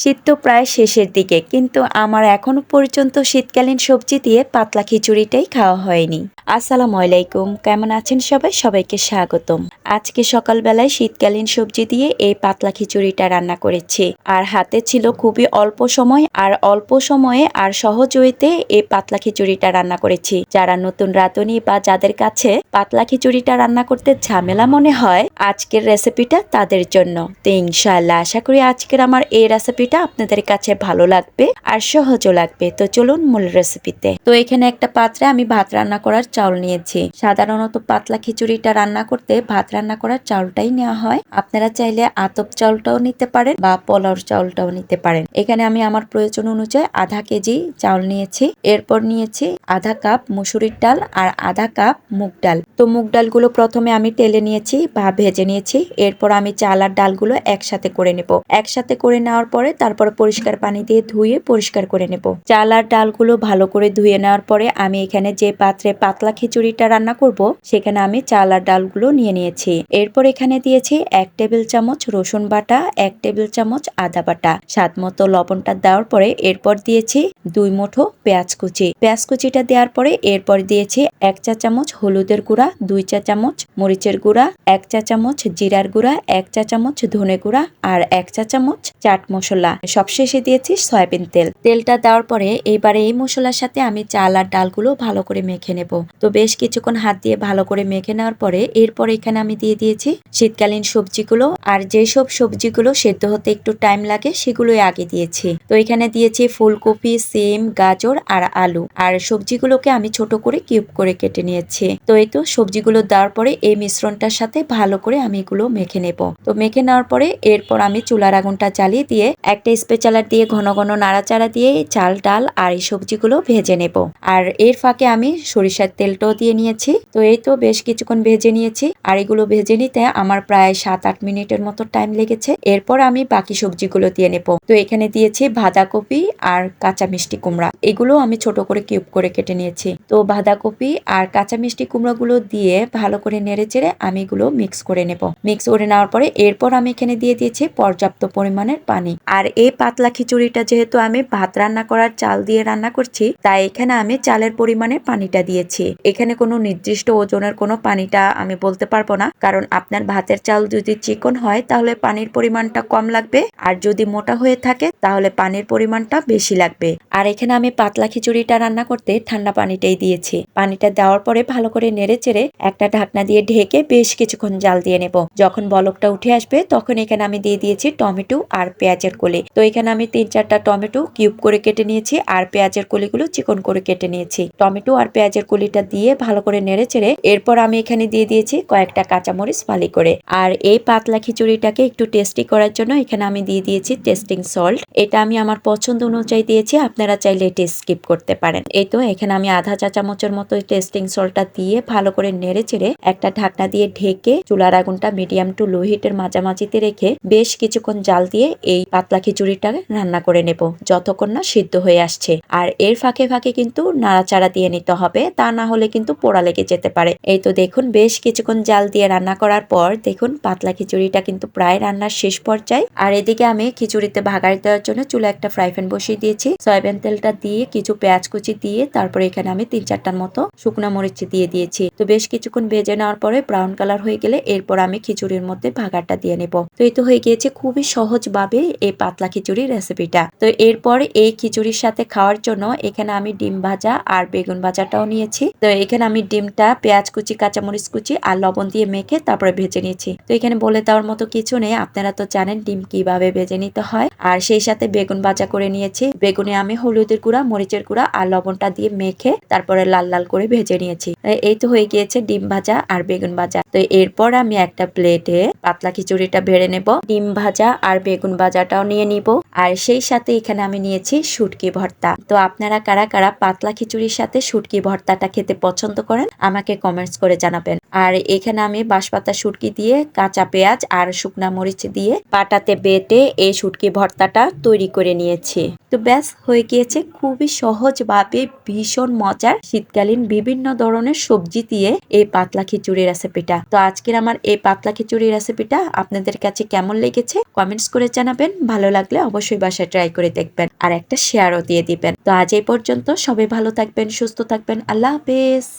শীত তো প্রায় শেষের দিকে, কিন্তু আমার এখনও পর্যন্ত শীতকালীন সবজি দিয়ে পাতলা খিচুড়িটাই খাওয়া হয়নি। আসসালামু আলাইকুম, কেমন আছেন সবাই? সবাইকে স্বাগতম। আজকে সকালবেলায় শীতকালীন সবজি দিয়ে এই পাতলা খিচুড়িটা রান্না করেছি। আর হাতে ছিল খুবই অল্প সময়, আর অল্প সময়ে আর সহজ ওয়েতে এই পাতলা খিচুড়িটা রান্না করেছি। যারা নতুন রাঁধুনি বা যাদের কাছে পাতলা খিচুড়িটা রান্না করতে ঝামেলা মনে হয়, আজকের রেসিপিটা তাদের জন্য। তো ইনশাআল্লাহ, আশা করি আজকের আমার এই রেসিপিটা আপনাদের কাছে ভালো লাগবে আর সহজও লাগবে। তো চলুন মূল রেসিপিতে। তো এখানে একটা পাত্রে আমি ভাত রান্না করার চাউল নিয়েছি। সাধারণত পাতলা খিচুড়িটা রান্না করতে ভাত রান্না করার চাউলটাই নেওয়া হয়। আপনারা চাইলে আতপ চাউলটাও নিতে পারেন বা পলর চাউলটাও নিতে পারেন। এখানে আমি আমার প্রয়োজন অনুযায়ী আধা কেজি চাউল নিয়েছি। এরপর নিয়েছি আধা কাপ মুসুরির ডাল আর আধা কাপ মুগ ডাল। তো মুগ ডালগুলো প্রথমে আমি তেলে নিয়েছি বা ভেজে নিয়েছি। এরপর আমি চাল আর ডালগুলো একসাথে করে নেব। একসাথে করে নেওয়ার পরে তারপর পরিষ্কার পানি দিয়ে ধুয়ে পরিষ্কার করে নেব। চাল আর ডালগুলো ভালো করে ধুয়ে নেওয়ার পরে আমি এখানে যে পাত্রে পাতলা খিচুড়িটা রান্না করব, সেখানে আমি চাল আর ডালগুলো নিয়ে নিয়েছি। এরপর এখানে দিয়েছি এক টেবিল চামচ রসুন বাটা, এক টেবিল চামচ আদা বাটা। স্বাদ মতো লবণটা দেওয়ার পরে এরপর দিয়েছি দুই মুঠো পেঁয়াজ কুচি। পেঁয়াজ কুচিটা দেওয়ার পরে এরপর দিয়েছি এক চা চামচ হলুদের গুঁড়া, দুই চা চামচ মরিচের গুঁড়া, এক চা চামচ জিরার গুঁড়া, এক চা চামচ ধনে গুঁড়া আর এক চা চামচ চাট মশলা। সবশেষে দিয়েছি সয়াবিন তেল। তেলটা দেওয়ার পরে এবারে এই মশলার সাথে আমি চাল আর ডালগুলো ভালো করে মেখে নেব। তো বেশ কিছুক্ষণ হাত দিয়ে ভালো করে মেখে নেওয়ার পরে এরপর এখানে আমি দিয়ে দিয়েছি শীতকালীন সবজিগুলো। আর যেসব সবজিগুলো সেদ্ধ হতে একটু টাইম লাগে সেগুলোই আগে দিয়েছি। তো এখানে দিয়েছি ফুলকপি, সিম, গাজর আর আলু। আর সবজিগুলোকে আমি ছোট করে কিউব করে কেটে নিয়েছি। তো এই তো সবজিগুলো দেওয়ার পরে এই মিশ্রণটার সাথে ভালো করে আমি এগুলো মেখে নেব। তো মেখে নেওয়ার পরে এরপর আমি চুলার আগুনটা জ্বালিয়ে দিয়ে একটা স্পেচালার দিয়ে ঘন ঘন নাড়াচাড়া দিয়ে চাল, ডাল আর এই সবজিগুলো ভেজে নেব। আর এর ফাঁকে আমি সরিষার তেলটাও দিয়ে নিয়েছি। তো এই তো বেশ কিছুক্ষণ ভেজে নিয়েছি। আর এগুলো ভেজে নিতে আমার প্রায় সাত আট মিনিটের মতো টাইম লেগেছে। এরপর আমি বাকি সবজিগুলো দিয়ে নেব। তো এখানে দিয়েছি বাঁধাকপি আর কাঁচা মিষ্টি কুমড়া। এগুলো আমি ছোট করে কিউব করে কেটে নিয়েছি। তো বাঁধাকপি আর কাঁচা মিষ্টি কুমড়াগুলো দিয়ে ভালো করে নেড়ে চেড়ে আমি এগুলো মিক্স করে নেব। মিক্স করে নেওয়ার পরে এরপর আমি এখানে দিয়ে দিয়েছি পর্যাপ্ত পরিমাণের পানি। আর এই পাতলা খিচুড়িটা যেহেতু আমি ভাত রান্না করার চাল দিয়ে রান্না করছি, তাই এখানে আমি চালের পরিমাণে পানিটা দিয়েছি। এখানে কোনো নির্দিষ্ট ওজনের কোনো পানিটা আমি বলতে পারব না, কারণ আপনার ভাতের চাল যদি চিকন হয়, তাহলে পানির পরিমাণটা কম লাগবে। আর যদি মোটা হয়ে থাকে, তাহলে পানির পরিমাণটা বেশি লাগবে। আর এখানে আমি পাতলা খিচুড়িটা রান্না করতে ঠান্ডা পানিটাই দিয়েছি। পানিটা দেওয়ার পরে ভালো করে নেড়ে চেড়ে একটা ঢাকনা দিয়ে ঢেকে বেশ কিছুক্ষণ জাল দিয়ে নেব। যখন বলকটা উঠে আসবে তখন এখানে আমি দিয়ে দিয়েছি টমেটো আর পেঁয়াজের কলি। তো এখানে আমি তিন চারটা টমেটো কিউব করে কেটে নিয়েছি আর পেঁয়াজের কলিগুলো চিকন করে কেটে নিয়েছি। টমেটো আর পেঁয়াজের কলিটা দিয়ে ভালো করে নেড়ে চেড়ে এরপর আমি এখানে দিয়ে দিয়েছি কয়েকটা কাঁচামরিচ ফালি করে। আর এই পাতলা খিচুড়িটাকে একটু টেস্টি করার জন্য এখানে আমি দিয়ে দিয়েছি টেস্টিং সল্ট। এটা আমি আমার পছন্দ অনুযায়ী দিয়েছি, আপনারা চাইলে এটি স্কিপ করতে পারেন। এই তো এখানে আমি আধা চা চামচের মতো টেস্টিং সল্টটা দিয়ে ভালো করে নেড়ে চেড়ে একটা ঢাকনা দিয়ে ঢেকে চুলার আগুনটা মিডিয়াম টু লো হিটের মাঝামাঝিতে রেখে বেশ কিছুক্ষণ জাল দিয়ে এই পাতলা খিচুড়িটা রান্না করে নেব। যতক্ষণ না সিদ্ধ হয়ে আসছে। আর এর ফাঁকে ফাঁকে কিন্তু নাড়াচাড়া দিয়ে নিতে হবে, তা না হলে কিন্তু পোড়া লেগে যেতে পারে। এই তো দেখুন, বেশ কিছুক্ষণ জাল দিয়ে রান্না করার পর দেখুন, পাতলা খিচুড়িটা কিন্তু প্রায় রান্নার শেষ পর্যায়ে। আর এদিকে আমি খিচুড়িতে ভাগাড়ি দেওয়ার জন্য চুলে একটা ফ্রাই প্যান বসিয়ে দিয়েছি। সয়াবিন তেলটা দিয়ে কিছু পেঁয়াজ কুচি দিয়ে তারপরে এখানে আমি তিন চারটার মতো শুকনো মরিচ দিয়ে দিয়েছি। তো বেশ কিছুক্ষণ ভেজে নেওয়ার পরে ব্রাউন কালার হয়ে গেলে এরপর আমি খিচুড়ির মধ্যে ভাগারটা দিয়ে নেব। তো এই তো হয়ে গিয়েছে খুবই সহজ ভাবে এই পাতলা খিচুড়ি রেসিপিটা তো এরপর এই খিচুড়ির সাথে খাওয়ার জন্য এখানে আমি ডিম ভাজা আর বেগুন ভাজাটাও নিয়েছি। তো এখানে আমি ডিমটা, পেঁয়াজ কুচি, কাঁচামরিচ কুচি আর লবণ দিয়ে মেখে তারপরে ভেজে নিয়েছি। তো এখানে বলে দেওয়ার মতো কিছু নেই, আপনারা তো জানেন ডিম কীভাবে ভেজে নিতে হয়। আর সেই সাথে বেগুন ভাজা করে নিয়েছি। বেগুনে আমি হলুদের গুঁড়া, মরিচের গুঁড়া আর লবণটা দিয়ে মেখে তারপরে লাল লাল করে ভেজে নিয়েছি। এই তো হয়ে গিয়েছে ডিম ভাজা আর বেগুন ভাজা। তো এরপর আমি একটা প্লেটে পাতলা খিচুড়িটা ভেড়ে নেব, ডিম ভাজা আর বেগুন ভাজাটাও নিয়ে নিব। আর সেই সাথে এখানে আমি নিয়েছি শুটকি ভর্তা। তো আপনারা কারা কারা পাতলা খিচুড়ির সাথে শুটকি ভর্তাটা খেতে পছন্দ করেন, আমাকে কমেন্টস করে জানাবেন। আর এখানে আমি বাঁশপাতা শুটকি দিয়ে, কাঁচা পেঁয়াজ আর শুকনা মরিচ দিয়ে পাটাতে বেটে এই শুটকি ভর্তাটা তৈরি করে নিয়েছি। তো ব্যাস, হয়ে গিয়েছে খুবই সহজভাবে ভীষণ মজার, শীতকালীন বিভিন্ন ধরনের সবজি দিয়ে এই পাতলা খিচুড়ি রেসিপিটা তো আজকের আমার এই পাতলা খিচুড়ি রেসিপিটা আপনাদের কাছে কেমন লেগেছে কমেন্টস করে জানাবেন। ভালো লাগলে অবশ্যই বাসায় ট্রাই করে দেখবেন আর একটা শেয়ারও দিয়ে দিবেন। তো আজ এই পর্যন্ত সবাই ভালো থাকবেন, সুস্থ থাকবেন। আল্লাহ হাফেজ।